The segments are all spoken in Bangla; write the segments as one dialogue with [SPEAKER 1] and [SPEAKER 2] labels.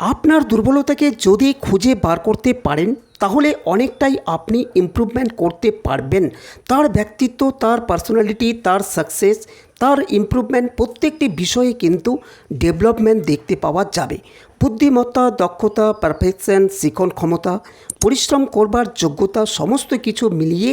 [SPEAKER 1] আপনার দুর্বলতাকে যদি খুঁজে বার করতে পারেন, তাহলে অনেকটাই আপনি ইমপ্রুভমেন্ট করতে পারবেন। তার ব্যক্তিত্ব, তার পার্সোনালিটি তার সাকসেস তার ইমপ্রুভমেন্ট প্রত্যেকটি বিষয়ে কিন্তু ডেভেলপমেন্ট দেখতে পাওয়া যাবে। বুদ্ধিমত্তা, দক্ষতা পারফেকশন শিখন ক্ষমতা পরিশ্রম করবার যোগ্যতা সমস্ত কিছু মিলিয়ে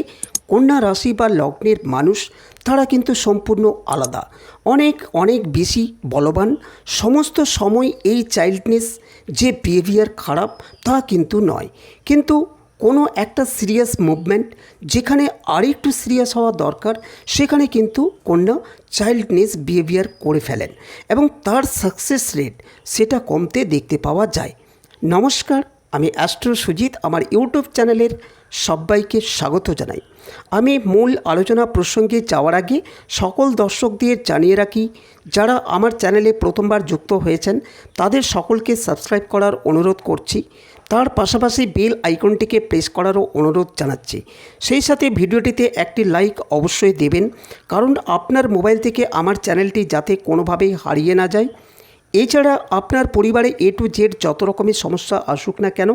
[SPEAKER 1] কন্যা রাশি বা লগ্নের মানুষ, তারা কিন্তু সম্পূর্ণ আলাদা। অনেক অনেক বেশি বলবান। সমস্ত সময় এই চাইল্ডনেস যে বিহেভিয়ার খারাপ, তা কিন্তু নয়। কিন্তু কোনো একটা সিরিয়াস মুভমেন্ট যেখানে আরেকটু সিরিয়াস হওয়া দরকার, সেখানে কিন্তু কন্যা চাইল্ডনেস বিহেভিয়ার করে ফেলেন এবং তার সাকসেস রেট সেটা কমতে দেখতে পাওয়া যায়। নমস্কার আমি অ্যাস্ট্রো সুজিত, আমার ইউটিউব চ্যানেলের সবাইকে স্বাগত জানাই। আমি মূল আলোচনা প্রসঙ্গে যাওয়ার আগে সকল দর্শকদের জানিয়ে রাখি, যারা আমার চ্যানেলে প্রথমবার যুক্ত হয়েছেন, তাদের সকলকে সাবস্ক্রাইব করার অনুরোধ করছি। তার পাশাপাশি বেল আইকনটিকে প্রেস করারও অনুরোধ জানাচ্ছি। সেই সাথে ভিডিওটিতে একটি লাইক অবশ্যই দেবেন, কারণ আপনার মোবাইল থেকে আমার চ্যানেলটি যাতে কোনোভাবেই হারিয়ে না যায়। এছাড়া আপনার পরিবারে এ টু জেড যত রকমের সমস্যা আসুক না কেন,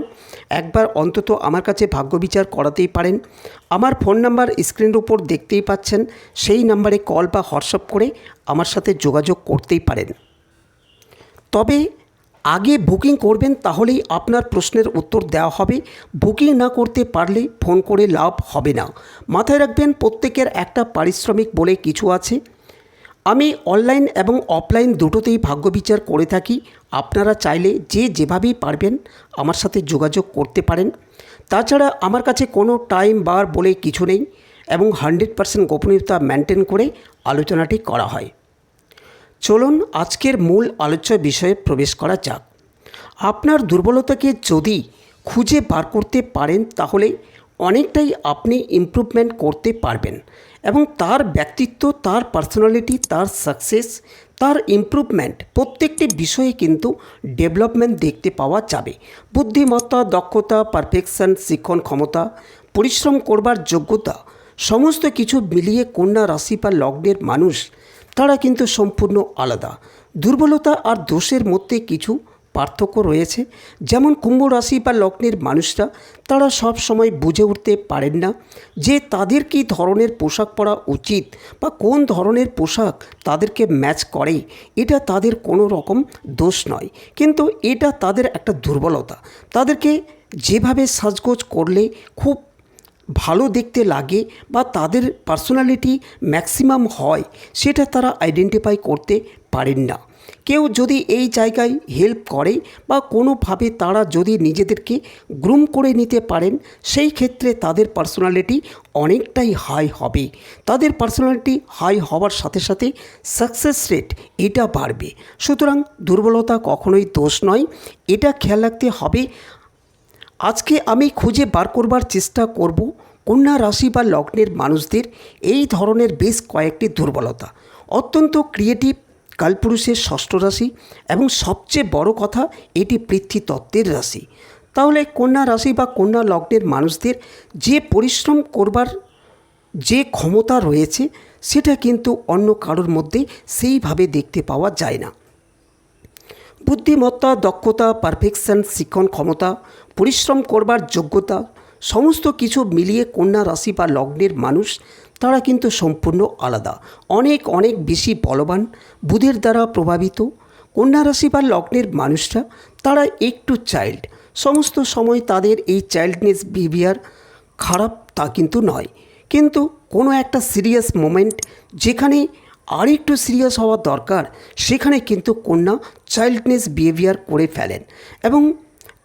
[SPEAKER 1] একবার অন্তত আমার কাছে ভাগ্য বিচার করাতেই পারেন। আমার ফোন নাম্বার স্ক্রিনের উপর দেখতেই পাচ্ছেন, সেই নাম্বারে কল বা হোয়াটসঅ্যাপ করে আমার সাথে যোগাযোগ করতেই পারেন। তবে আগে বুকিং করবেন তাহলেই আপনার প্রশ্নের উত্তর দেওয়া হবে। বুকিং না করতে পারলে ফোন করে লাভ হবে না। মাথায় রাখবেন, প্রত্যেকের একটা পারিশ্রমিক বলে কিছু আছে। আমি অনলাইন এবং অফলাইন দুটোতেই ভাগ্য বিচার করে থাকি। আপনারা চাইলে যে যেভাবেই পারবেন আমার সাথে যোগাযোগ করতে পারেন। তাছাড়া আমার কাছে কোনো টাইম বার বলে কিছু নেই এবং হান্ড্রেড পার্সেন্ট গোপনীয়তা মেনটেন করে আলোচনাটি করা হয়। চলুন আজকের মূল আলোচ্য বিষয়ে প্রবেশ করা যাক। আপনার দুর্বলতাকে যদি খুঁজে বার করতে পারেন তাহলে অনেকটাই আপনি ইমপ্রুভমেন্ট করতে পারবেন। এবং তার ব্যক্তিত্ব, তার পার্সোনালিটি তার সাকসেস তার ইমপ্রুভমেন্ট প্রত্যেকটি বিষয়ে কিন্তু ডেভেলপমেন্ট দেখতে পাওয়া যাবে। বুদ্ধিমত্তা, দক্ষতা পারফেকশন শিক্ষণ ক্ষমতা, পরিশ্রম করবার যোগ্যতা, সমস্ত কিছু মিলিয়ে কন্যা রাশি বা লগ্নের মানুষ, তারা কিন্তু সম্পূর্ণ আলাদা। দুর্বলতা আর দোষের মধ্যে কিছু পার্থক্য রয়েছে। যেমন কুম্ভ রাশি বা লগ্নের মানুষরা, তারা সব সময় বুঝে উঠতে পারেন না যে তাদের কী ধরনের পোশাক পরা উচিত বা কোন ধরনের পোশাক তাদেরকে ম্যাচ করে। এটা তাদের কোনো রকম দোষ নয়। কিন্তু এটা তাদের একটা দুর্বলতা। তাদেরকে যেভাবে সাজগোজ করলে খুব ভালো দেখতে লাগে বা তাদের পার্সোনালিটি ম্যাক্সিমাম হয়, সেটা তারা আইডেন্টিফাই করতে পারেন না। কেউ যদি এই জায়গায় হেল্প করে বা কোনোভাবে তারা যদি নিজেদেরকে গ্রুম করে নিতে পারেন, সেই ক্ষেত্রে তাদের পার্সোনালিটি অনেকটাই হাই হবে। তাদের পার্সোনালিটি হাই হওয়ার সাথে সাথে সাকসেস রেট এটা বাড়বে। সুতরাং দুর্বলতা কখনোই দোষ নয়। এটা খেয়াল রাখতে হবে, আজকে আমি খুঁজে বার করবার চেষ্টা করব কন্যা রাশি বা লগ্নের মানুষদের এই ধরনের বেশ কয়েকটি দুর্বলতা। অত্যন্ত ক্রিয়েটিভ কালপুরুষের ষষ্ঠ রাশি এবং সবচেয়ে বড় কথা, এটি পৃথ্বীতত্ত্বের রাশি। তাহলে কন্যা রাশি বা কন্যা লগ্নের মানুষদের যে পরিশ্রম করবার যে ক্ষমতা রয়েছে, সেটা কিন্তু অন্য কারোর মধ্যে সেইভাবে দেখতে পাওয়া যায় না। বুদ্ধিমত্তা, দক্ষতা পারফেকশন শিক্ষণ ক্ষমতা, পরিশ্রম করবার যোগ্যতা, সমস্ত কিছু মিলিয়ে কন্যা রাশি বা লগ্নের মানুষ তারা কিন্তু সম্পূর্ণ আলাদা। অনেক অনেক বেশি বলবান, বুধের দ্বারা প্রভাবিত, কন্যা রাশি বা লগ্নের মানুষরা, তারা একটু চাইল্ড। সমস্ত সময় তাদের এই চাইল্ডনেস বিহেভিয়ার খারাপ তা কিন্তু নয়। কিন্তু কোনো একটা সিরিয়াস মোমেন্ট যেখানে আর একটু সিরিয়াস হওয়া দরকার, সেখানে কিন্তু কন্যা চাইল্ডনেস বিহেভিয়ার করে ফেলেন। এবং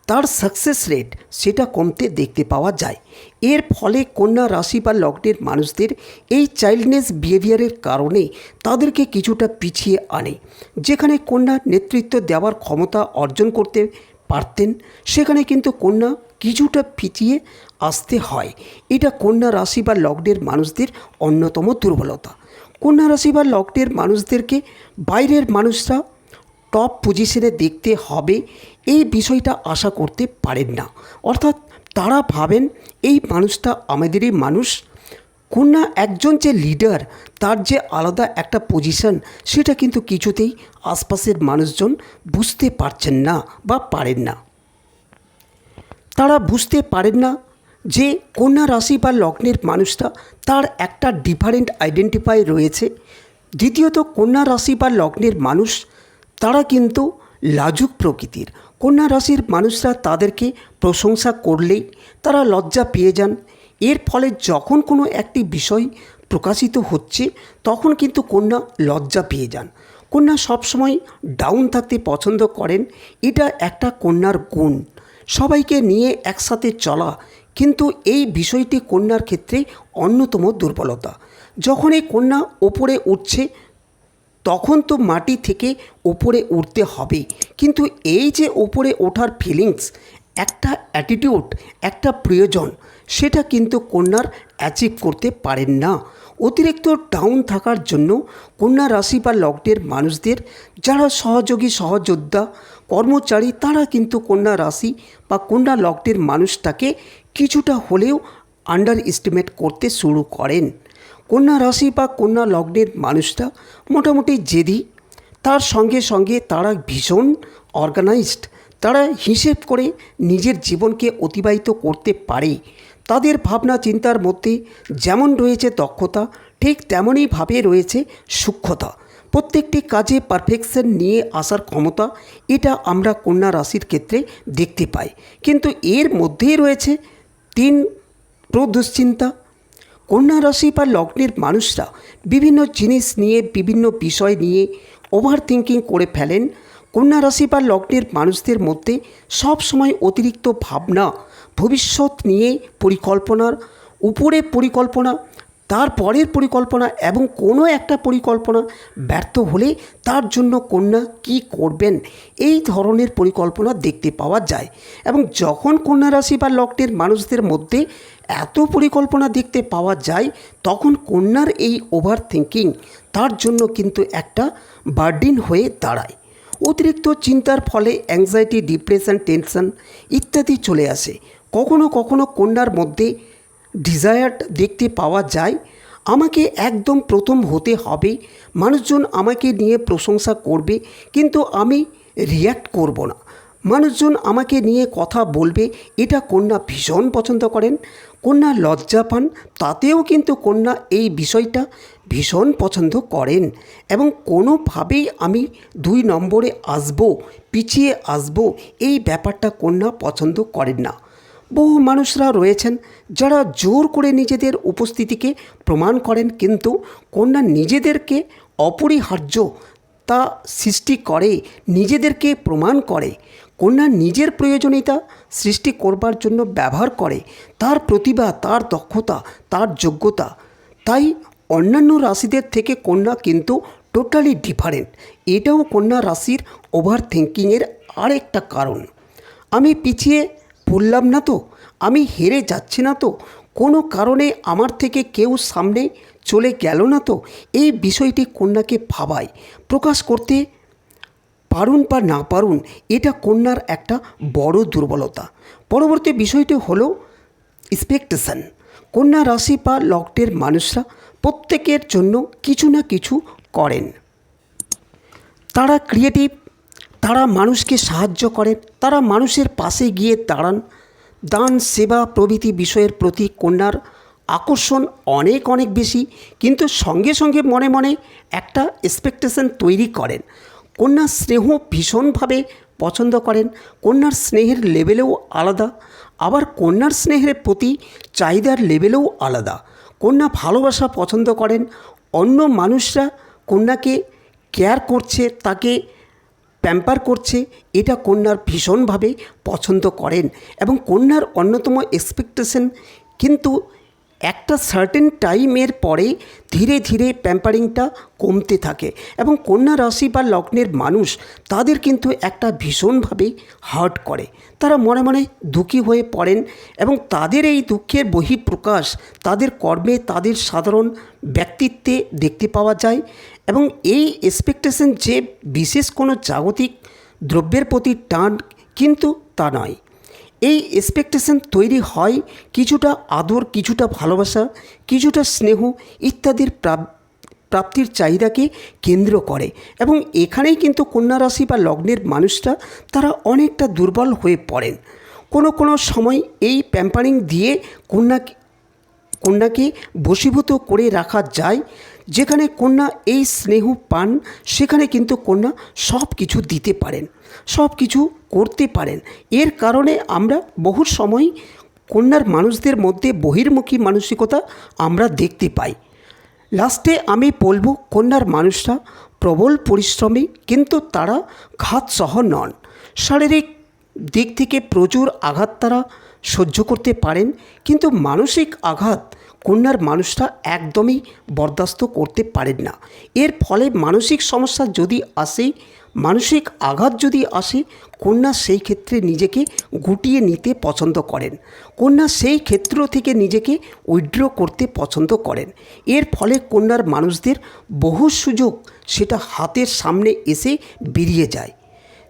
[SPEAKER 1] তার সাকসেস রেট সেটা কমতে দেখতে পাওয়া যায়। এর ফলে কন্যা রাশি বা লগ্নের মানুষদের এই চাইল্ডনেস বিহেভিয়ারের কারণে তাদেরকে কিছুটা পিছিয়ে আনে। যেখানে কন্যা নেতৃত্ব দেওয়ার ক্ষমতা অর্জন করতে পারতেন, সেখানে কিন্তু কন্যা কিছুটা পিছিয়ে আসতে হয়। এটা কন্যা রাশি বা লগ্নের মানুষদের অন্যতম দুর্বলতা। কন্যা রাশি বা লগ্নের মানুষদেরকে বাইরের মানুষরা টপ পজিশনে দেখতে হবে, এই বিষয়টা আশা করতে পারেন না। অর্থাৎ তারা ভাবেন, এই মানুষটা আমাদেরই মানুষ। কন্যা একজন যে লিডার তার যে আলাদা একটা পজিশন সেটা কিন্তু কিছুতেই আশপাশের মানুষজন বুঝতে পারছেন না বা পারেন না। তারা বুঝতে পারেন না যে কন্যা রাশি বা লগ্নের মানুষটা তার একটা ডিফারেন্ট আইডেন্টিফাই রয়েছে। দ্বিতীয়ত, কন্যা রাশি বা লগ্নের মানুষ তারা কিন্তু লাজুক প্রকৃতির। কন্যা রাশির মানুষরা তাদেরকে প্রশংসা করলেই তারা লজ্জা পেয়ে যান। এর ফলে যখন কোনো একটি বিষয় প্রকাশিত হচ্ছে, তখন কিন্তু কন্যা লজ্জা পেয়ে যান। কন্যা সবসময় ডাউন থাকতে পছন্দ করেন, এটা একটা কন্যার গুণ। সবাইকে নিয়ে একসাথে চলা কিন্তু এই বিষয়টি কন্যার ক্ষেত্রে অন্যতম দুর্বলতা। যখন এই কন্যা ওপরে উঠছে তখন তো মাটি থেকে ওপরে উঠতে হবে। কিন্তু এই যে ওপরে ওঠার ফিলিংস একটা অ্যাটিটিউড একটা প্রয়োজন, সেটা কিন্তু কন্যার অ্যাচিভ করতে পারেন না। অতিরিক্ত ডাউন থাকার জন্য কন্যা রাশি বা লগ্নের মানুষদের, যারা সহযোগী, সহযোদ্ধা, কর্মচারী, তারা কিন্তু কন্যা রাশি বা কন্যা লগ্নের মানুষটাকে কিছুটা হলেও আন্ডার এস্টিমেট করতে শুরু করেন। কন্যা রাশি বা কন্যা লগ্নের মানুষটা মোটামুটি জেদি। তার সঙ্গে সঙ্গে তারা ভীষণ অর্গানাইজড তারা হিসেব করে নিজের জীবনকে অতিবাহিত করতে পারে। তাদের ভাবনা চিন্তার মধ্যে যেমন রয়েছে দক্ষতা, ঠিক তেমনইভাবে রয়েছে সূক্ষ্মতা। প্রত্যেকটি কাজে পারফেকশন নিয়ে আসার ক্ষমতা, এটা আমরা কন্যা রাশির ক্ষেত্রে দেখতে পাই। কিন্তু এর মধ্যেই রয়েছে তিন প্রদুশ্চিন্তা কন্যা রাশি বা লগ্নের মানুষরা বিভিন্ন জিনিস নিয়ে, বিভিন্ন বিষয় নিয়ে ওভার থিঙ্কিং করে ফেলেন। কন্যা রাশি বা লগ্নের মানুষদের মধ্যে সব সময় অতিরিক্ত ভাবনা, ভবিষ্যৎ নিয়ে পরিকল্পনার উপরে পরিকল্পনা, তার পরের পরিকল্পনা এবং কোনো একটা পরিকল্পনা ব্যর্থ হলে তার জন্য কন্যা কি করবেন? এই ধরনের পরিকল্পনা দেখতে পাওয়া যায়। এবং যখন কন্যা রাশি বা লগ্নের মানুষদের মধ্যে এত পরিকল্পনা দেখতে পাওয়া যায়, তখন কন্যার এই ওভার থিঙ্কিং তার জন্য কিন্তু একটা বার্ডিন হয়ে দাঁড়ায়। অতিরিক্ত চিন্তার ফলে অ্যাংজাইটি ডিপ্রেশন টেনশন ইত্যাদি চলে আসে। কখনো কখনো কন্যার মধ্যে ডিজায়ার্ড দেখতে পাওয়া যায়, আমাকে একদম প্রথম হতে হবে, মানুষজন আমাকে নিয়ে প্রশংসা করবে, কিন্তু আমি রিয়্যাক্ট করব না। মানুষজন আমাকে নিয়ে কথা বলবে, এটা কন্যা ভীষণ পছন্দ করেন। কন্যা লজ্জা পান, তাতেও কিন্তু কন্যা এই বিষয়টা ভীষণ পছন্দ করেন। এবং কোনোভাবেই আমি দুই নম্বরে আসব, পিছিয়ে আসব, এই ব্যাপারটা কন্যা পছন্দ করেন না। বহু মানুষরা রয়েছেন যারা জোর করে নিজেদের উপস্থিতিকে প্রমাণ করেন, কিন্তু কন্যা নিজেদেরকে অপরিহার্য তা সৃষ্টি করে, নিজেদেরকে প্রমাণ করে। কন্যা নিজের প্রয়োজনীয়তা সৃষ্টি করবার জন্য ব্যবহার করে, তার প্রতিভা, তার দক্ষতা, তার যোগ্যতা। তাই অন্যান্য রাশিদের থেকে কন্যা কিন্তু টোটালি ডিফারেন্ট এটাও কন্যা রাশির ওভার থিঙ্কিংয়ের আরেকটা কারণ। আমি পিছিয়ে পড়লাম না তো, আমি হেরে যাচ্ছি না তো, কোনো কারণে আমার থেকে কেউ সামনে চলে গেল না তো, এই বিষয়টি কন্যাকে ভাবায়। প্রকাশ করতে পারুন বা না পারুন, এটা কন্যার একটা বড় দুর্বলতা। পরবর্তী বিষয়টি হলো এক্সপেকটেশন কন্যা রাশি বা লগ্নের মানুষরা প্রত্যেকের জন্য কিছু না কিছু করেন। তারা ক্রিয়েটিভ তারা মানুষকে সাহায্য করেন, তারা মানুষের পাশে গিয়ে দাঁড়ান। দান, সেবা প্রভৃতি বিষয়ের প্রতি কন্যার আকর্ষণ অনেক অনেক বেশি। কিন্তু সঙ্গে সঙ্গে মনে মনে একটা এক্সপেকটেশন তৈরি করেন। কন্যা স্নেহ ভীষণভাবে পছন্দ করেন। কন্যার স্নেহের লেভেলেও আলাদা, আবার কন্যার স্নেহের প্রতি চাহিদার লেভেলেও আলাদা। কন্যা ভালোবাসা পছন্দ করেন, অন্য মানুষরা কন্যাকে কেয়ার করছে, তাকে প্যাম্পার করছে, এটা কন্যার ভীষণভাবে পছন্দ করেন। এবং কন্যার অন্যতম এক্সপেকটেশন কিন্তু একটা সার্টেন টাইমের পরে ধীরে ধীরে প্যাম্পারিংটা কমতে থাকে এবং কন্যা রাশি বা লগ্নের মানুষ তাদের কিন্তু একটা ভীষণভাবে হার্ট করে। তারা মনে মনে দুঃখী হয়ে পড়েন এবং তাদের এই দুঃখের বহিঃপ্রকাশ তাদের কর্মে তাদের সাধারণ ব্যক্তিত্বে দেখতে পাওয়া যায় এবং এই এক্সপেকটেশন যে বিশেষ কোনো জাগতিক দ্রব্যের প্রতি টান কিন্তু তা নয়। এই এক্সপেকটেশন তৈরি হয় কিছুটা আদর, কিছুটা ভালোবাসা, কিছুটা স্নেহ ইত্যাদির প্রাপ- প্রাপ্তির চাহিদাকে কেন্দ্র করে এবং এখানেই কিন্তু কন্যা রাশি বা লগ্নের মানুষরা তারা অনেকটা দুর্বল হয়ে পড়েন। কোনো কোনো সময় এই প্যাম্পারিং দিয়ে কন্যা কন্যাকে বশীভূত করে রাখা যায়, যেখানে কন্যা এই স্নেহ পান, সেখানে কিন্তু কন্যা সব কিছু দিতে পারেন সব কিছু করতে পারেন। এর কারণে আমরা বহু সময় কন্যার মানুষদের মধ্যে বহির্মুখী মানসিকতা আমরা দেখতে পাই। লাস্টে আমি বলব, কন্যার মানুষরা প্রবল পরিশ্রমী, কিন্তু তারা ঘাতসহ নন। শারীরিক দিক থেকে প্রচুর আঘাত তারা সহ্য করতে পারেন, কিন্তু মানসিক আঘাত কন্যার মানুষরা একদমই বরদাস্ত করতে পারেন না। এর ফলে মানসিক সমস্যা যদি আসে, মানসিক আঘাত যদি আসে, কন্যা সেই ক্ষেত্রে নিজেকে গুটিয়ে নিতে পছন্দ করেন। কন্যা সেই ক্ষেত্র থেকে নিজেকে উইড্র করতে পছন্দ করেন। এর ফলে কন্যার মানুষদের বহু সুযোগ সেটা হাতের সামনে এসে বেরিয়ে যায়।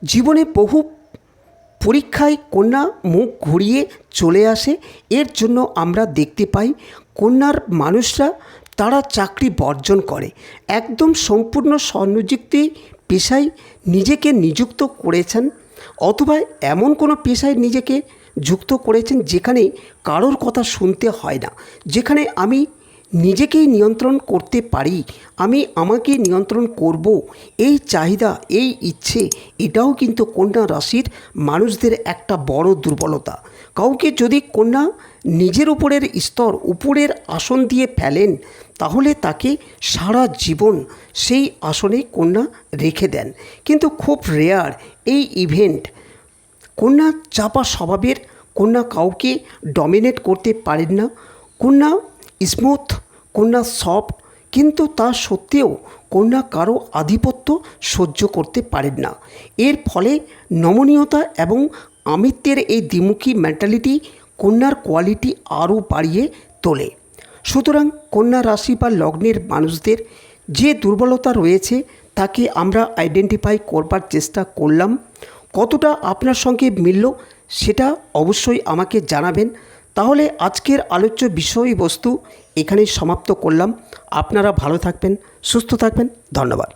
[SPEAKER 1] জীবনে বহু পরীক্ষায় কন্যা মুখ ঘুরিয়ে চলে আসে। এর জন্য আমরা দেখতে পাই, কন্যার মানুষরা তারা চাকরি বর্জন করে। একদম সম্পূর্ণ স্বর্ণযুক্তি পেশায় নিজেকে নিযুক্ত করেছেন, অথবা এমন কোনো পেশায় নিজেকে যুক্ত করেছেন যেখানে কারোর কথা শুনতে হয় না। যেখানে আমি নিজেকেই নিয়ন্ত্রণ করতে পারি, আমি আমাকে নিয়ন্ত্রণ করব, এই চাহিদা, এই ইচ্ছে, এটাও কিন্তু কন্যা রাশির মানুষদের একটা বড় দুর্বলতা। কাউকে যদি কন্যা নিজের উপরের স্তর, উপরের আসন দিয়ে ফেলেন, তাহলে তাকে সারা জীবন সেই আসনে কন্যা রেখে দেন। কিন্তু খুব রেয়ার এই ইভেন্ট কন্যা চাপা স্বভাবের কন্যা কাউকে ডমিনেট করতে পারেন না। কন্যা স্মুথ, কন্যা সফট, কিন্তু তা সত্ত্বেও কন্যা কারও আধিপত্য সহ্য করতে পারেন না। এর ফলে নমনীয়তা এবং আমিত্বের এই দ্বিমুখী মেন্টালিটি কন্যার কোয়ালিটি আরও বাড়িয়ে তোলে। সুতরাং কন্যা রাশি বা লগ্নের মানুষদের যে দুর্বলতা রয়েছে, তাকে আমরা আইডেন্টিফাই করবার চেষ্টা করলাম। কতটা আপনার সঙ্গে মিলল, সেটা অবশ্যই আমাকে জানাবেন। তাহলে আজকের আলোচ্য বিষয়বস্তু এখানেই সমাপ্ত করলাম। আপনারা ভালো থাকবেন সুস্থ থাকবেন। ধন্যবাদ।